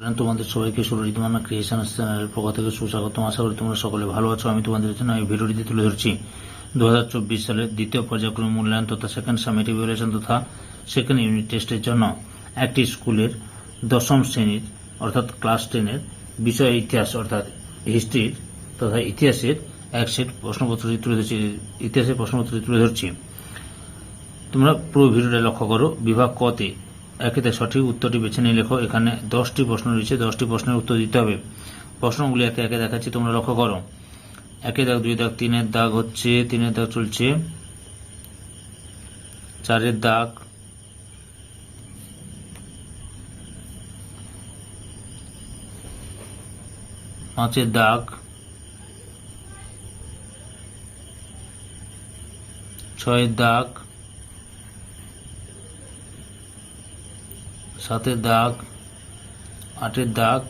তোমাদের সবাইকে সুরজিতমানা ক্রিয়েশন চ্যানেলের পক্ষ থেকে সুস্বাগতম। আশা করি তোমরা সকলে ভালো আছো। আমি তোমাদের জন্য এই ভিডিওটিতে তুলে ধরছি। দু হাজার চব্বিশ সালের দ্বিতীয় পর্যায়ক্রম মূল্যায়ন তথা সেকেন্ড সামিট ইভ্যালুয়েশন তথা সেকেন্ড ইউনিট টেস্টের জন্য একটি স্কুলের দশম শ্রেণির অর্থাৎ ক্লাস টেনের বিষয় ইতিহাস অর্থাৎ হিস্ট্রির তথা ইতিহাসের এক সেট প্রশ্নপত্রটি তুলে ধরছি। ইতিহাসের প্রশ্নপত্রটি তুলে ধরছি। তোমরা পুরো ভিডিওটা লক্ষ্য করো। বিভাগ কতে একেতে সঠিক উত্তরটি বেছে নিয়ে লেখো। এখানে দশটি প্রশ্ন রয়েছে, দশটি প্রশ্নের উত্তর দিতে হবে। প্রশ্নগুলি একে একে দেখাচ্ছি, তোমরা লক্ষ্য করো। একে দাগ, দুই দাগ, তিনের দাগ হচ্ছে, তিনের দাগ চলছে। চারের দাগ, পাঁচের দাগ, ছয়ের দাগ সাতের দাগ, আটের দাগ,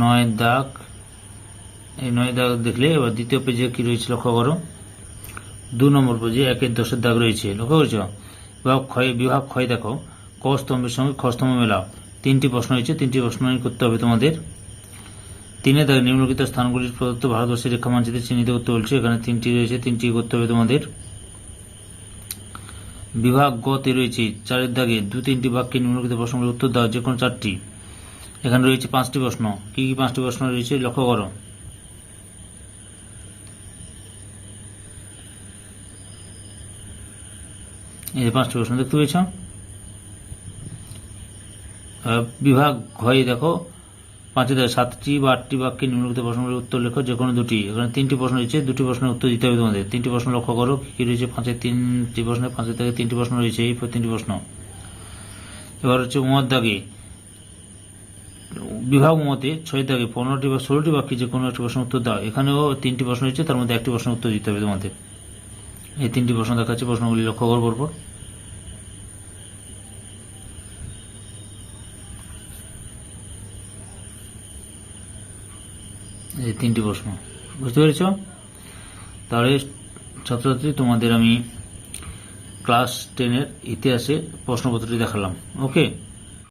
নয়ের দাগ। এই নয় দাগ দেখলে এবার দ্বিতীয় পেজে কি রয়েছে লক্ষ্য করো? দু নম্বর পেজে একের দশের দাগ রয়েছে, লক্ষ্য করছ? বিভাগ ক্ষয় বিভাগ ক্ষয় দেখো। ক স্তম্ভের সঙ্গে খ স্তম্ভ মেলাও। তিনটি প্রশ্ন রয়েছে, তিনটি প্রশ্ন করতে হবে তোমাদের। তিনে দাগ নিম্নলিখিত স্থানগুলির প্রদত্ত ভারতবর্ষের রেখা মানচিত্রে চিহ্নিত করতে বলছে, এখানে তিনটি রয়েছে, তিনটি করতে হবে তোমাদের। বিভাগ গতে রয়েছে চারের দাগে দু তিনটি বাক্যে নিম্নলিখিত প্রশ্নগুলির উত্তর দাও যে কোনো চারটি। এখানে রয়েছে পাঁচটি প্রশ্ন। কি কি পাঁচটি প্রশ্ন রয়েছে লক্ষ্য করো। এই যে পাঁচটি প্রশ্ন দেখতে পেয়েছ। বিভাগ ঘয়ে দেখো। পাঁচে দাগে সাতটি বা আটটি বাক্যে নিম্নলিখিত প্রশ্নগুলির উত্তর লেখো, যে কোনো দুটি। এখানে তিনটি প্রশ্ন রয়েছে, দুটি প্রশ্নের উত্তর দিতে হবে তোমাদের। তিনটি প্রশ্ন লক্ষ্য করো, কি রয়েছে? পাঁচের তিনটি প্রশ্ন পাঁচের দাগে তিনটি প্রশ্ন রয়েছে, এই তিনটি প্রশ্ন। এবার হচ্ছে উমর দাগে। বিভাগ মতে ছয় দাগে পনেরোটি বা ষোলোটি বাক্যে যে কোনো একটি প্রশ্ন উত্তর দাও। এখানেও তিনটি প্রশ্ন রয়েছে, তার মধ্যে একটি প্রশ্ন উত্তর দিতে হবে তোমাদের। এই তিনটি প্রশ্ন দেখাচ্ছে প্রশ্নগুলি লক্ষ্য করো পরপর। এই তিনটি প্রশ্ন। বুঝতে পেরেছ? তাহলে ছাত্রছাত্রী, তোমাদের আমি ক্লাস টেনের ইতিহাসে প্রশ্নপত্রটি দেখালাম। ওকে